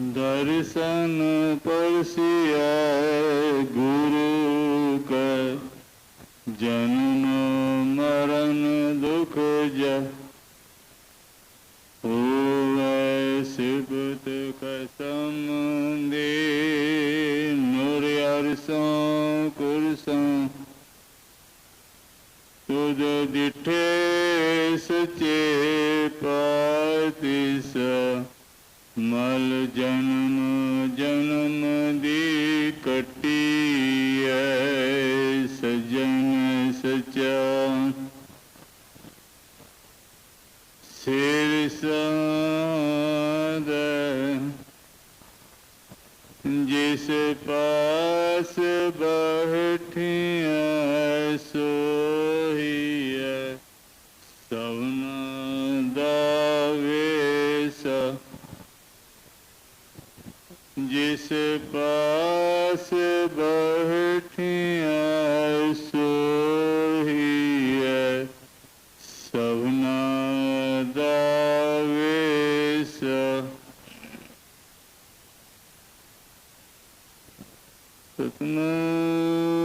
ਦਰਸ਼ਨ ਪਰਸਿਐ ਗੁਰੂ ਕੈ ਜਨਮ ਮਰਨ ਦੁਖ ਜਹ ਹੋਵੇ ਸਿਬਤ ਕਸਮ ਦੇ, ਨੂਰ ਅਰਸੋਂ ਕੁਰਸੋਂ। ਤੁਧ ਦਿਠੇ ਸਚੇ ਪਾਤਿਸ ਮਲ ਜਨਮ ਜਨਮ ਦੀ ਕੱਟੀ ਐ ਸਜਣ ਸਚਾ ਸਿਰ ਸਾਦ ਜਿਸ ਪਾਸ ਬਹਿਠਿਆ ਸੋ ਸਵਨਾ ਦਾ ਵੇਸ ਜਿਸ ਪਾਸ ਬਹਿਠਿਆ ਸੋਹੀਐ ਸਵਨਾ ਦਾ ਵੇਸ। ਸਤਨਾਮ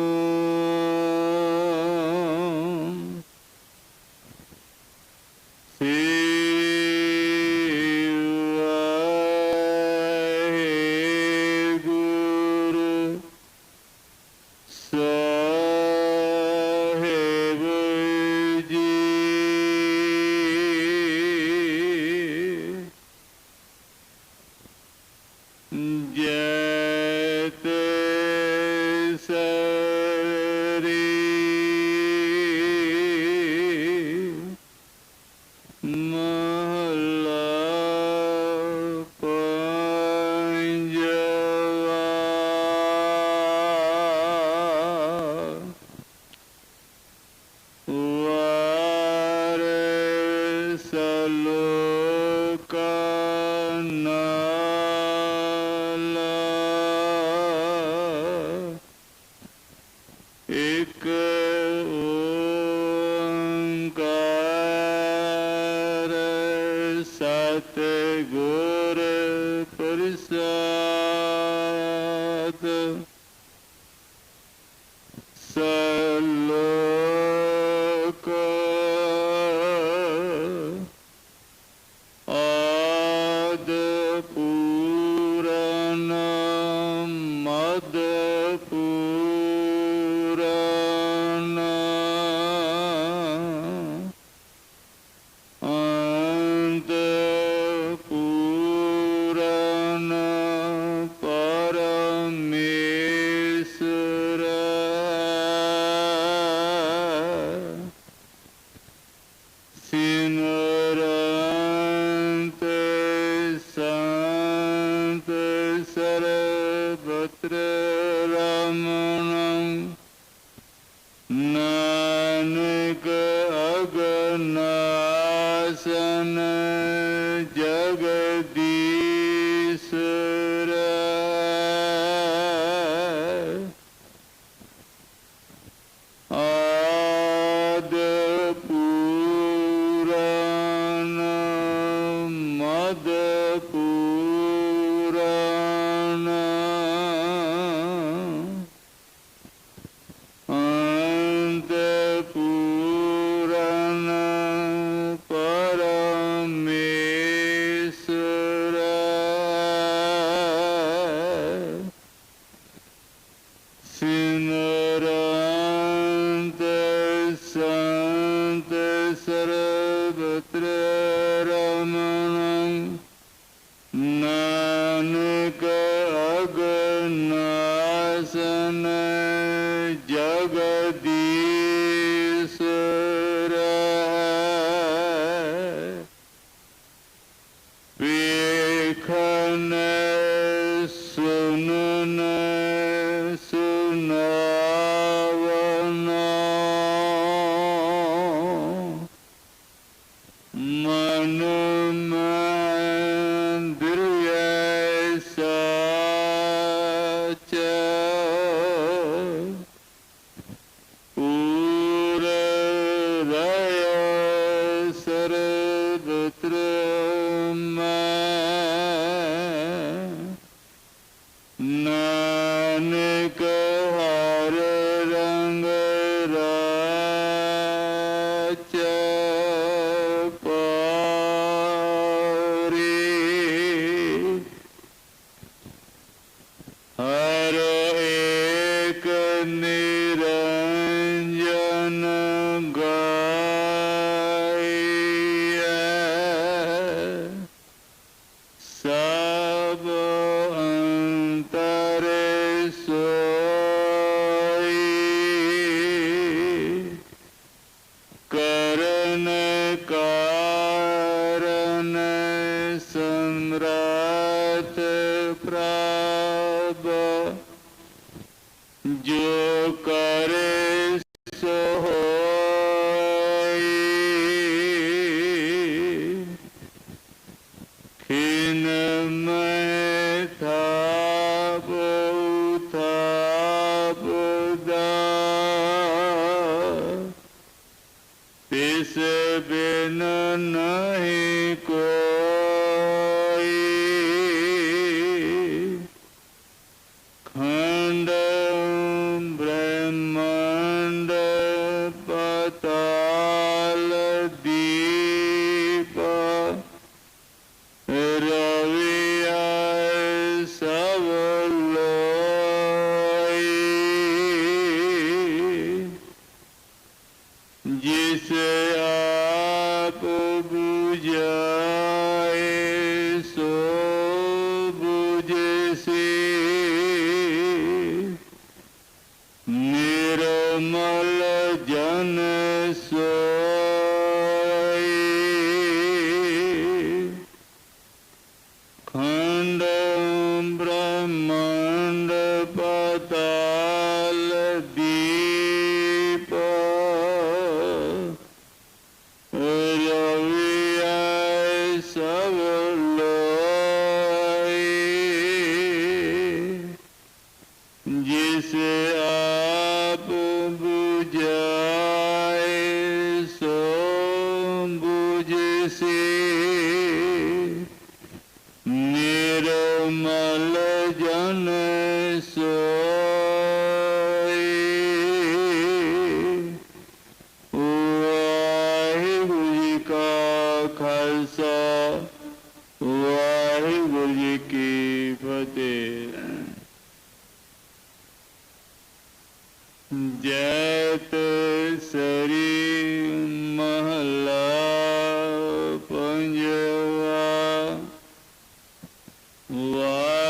ਗੁਰ ਪ੍ਰਸਾਦ। ਸਲੋਕ Dynamite. ਕਮਲ ਜਨ ਸੋ is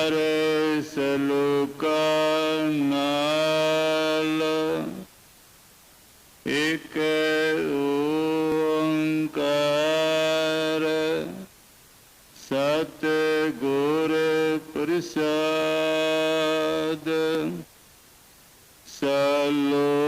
ਵਾਰਸ ਲੋਕਾ ਨਾਲ ਇਕ ਓੰਕਾਰ ਸਤ ਗੁਰ ਪ੍ਰਸਾਦ ਸਲੋਕ